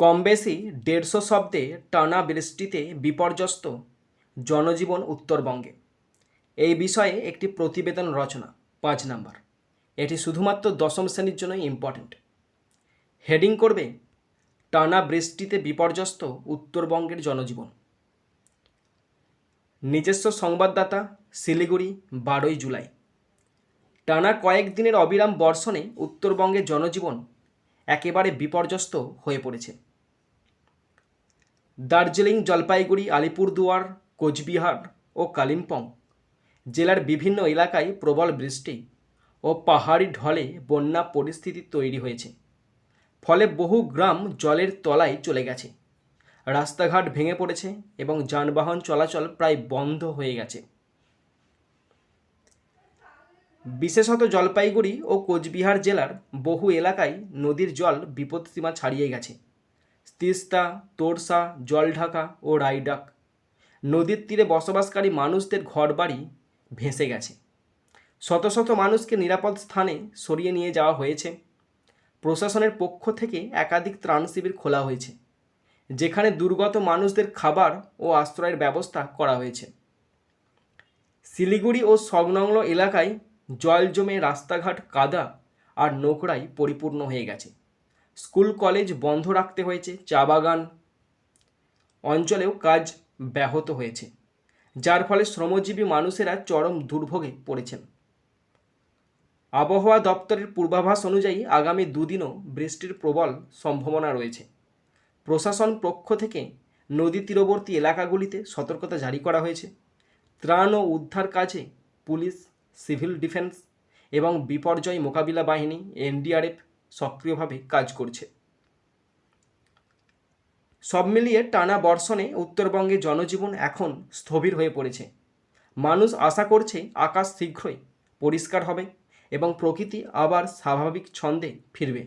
কম বেশি দেড়শো শব্দে টানা বৃষ্টিতে বিপর্যস্ত জনজীবন উত্তরবঙ্গে। এই বিষয়ে একটি প্রতিবেদন রচনা, পাঁচ নাম্বার। এটি শুধুমাত্র দশম শ্রেণির জন্যই ইম্পর্ট্যান্ট হেডিং করবে, টানা বৃষ্টিতে বিপর্যস্ত উত্তরবঙ্গের জনজীবন। নিজস্ব সংবাদদাতা, শিলিগুড়ি, বারোই জুলাই। টানা কয়েকদিনের অবিরাম বর্ষণে উত্তরবঙ্গের জনজীবন একেবারে বিপর্যস্ত হয়ে পড়েছে। দার্জিলিং, জলপাইগুড়ি, আলিপুরদুয়ার, কোচবিহার ও কালিম্পং জেলার বিভিন্ন এলাকায় প্রবল বৃষ্টি ও পাহাড়ি ঢলে বন্যা পরিস্থিতি তৈরি হয়েছে। ফলে বহু গ্রাম জলের তলায় চলে গেছে। রাস্তাঘাট ভেঙে পড়েছে এবং যানবাহন চলাচল প্রায় বন্ধ হয়ে গেছে। বিশেষত জলপাইগুড়ি ও কোচবিহার জেলার বহু এলাকায় নদীর জল বিপদসীমা ছাড়িয়ে গেছে। তিস্তা, তোরসা, জলঢাকা ও রাইডাক। নদীর তীরে বসবাসকারী মানুষদের ঘরবাড়ি ভেসে গেছে। শত শত মানুষকে নিরাপদ স্থানে সরিয়ে নিয়ে যাওয়া হয়েছে। প্রশাসনের পক্ষ থেকে একাধিক ত্রাণ শিবির খোলা হয়েছে, যেখানে দুর্গত মানুষদের খাবার ও আশ্রয়ের ব্যবস্থা করা হয়েছে। শিলিগুড়ি ও সংলগ্ন এলাকায় জল জমে রাস্তাঘাট, কাদা আর নোংরায় পরিপূর্ণ হয়ে গেছে। স্কুল কলেজ বন্ধ রাখতে হয়েছে, চা বাগান অঞ্চলেও কাজ ব্যাহত হয়েছে, যার ফলে শ্রমজীবী মানুষেরা চরম দুর্ভোগে পড়েছেন। আবহাওয়া দপ্তরের পূর্বাভাস অনুযায়ী আগামী দুদিনও বৃষ্টির প্রবল সম্ভাবনা রয়েছে। প্রশাসন পক্ষ থেকে নদী তীরবর্তী এলাকাগুলিতে সতর্কতা জারি করা হয়েছে। ত্রাণ ও উদ্ধার কাজে পুলিশ, সিভিল ডিফেন্স এবং বিপর্যয় মোকাবিলা বাহিনী, এনডিআরএফ সক্রিয়ভাবে কাজ করছে। সব মিলিয়ে টানা বর্ষণে উত্তরবঙ্গে জনজীবন এখন স্থবির হয়ে পড়েছে। মানুষ আশা করছে আকাশ শীঘ্রই পরিষ্কার হবে এবং প্রকৃতি আবার স্বাভাবিক ছন্দে ফিরবে।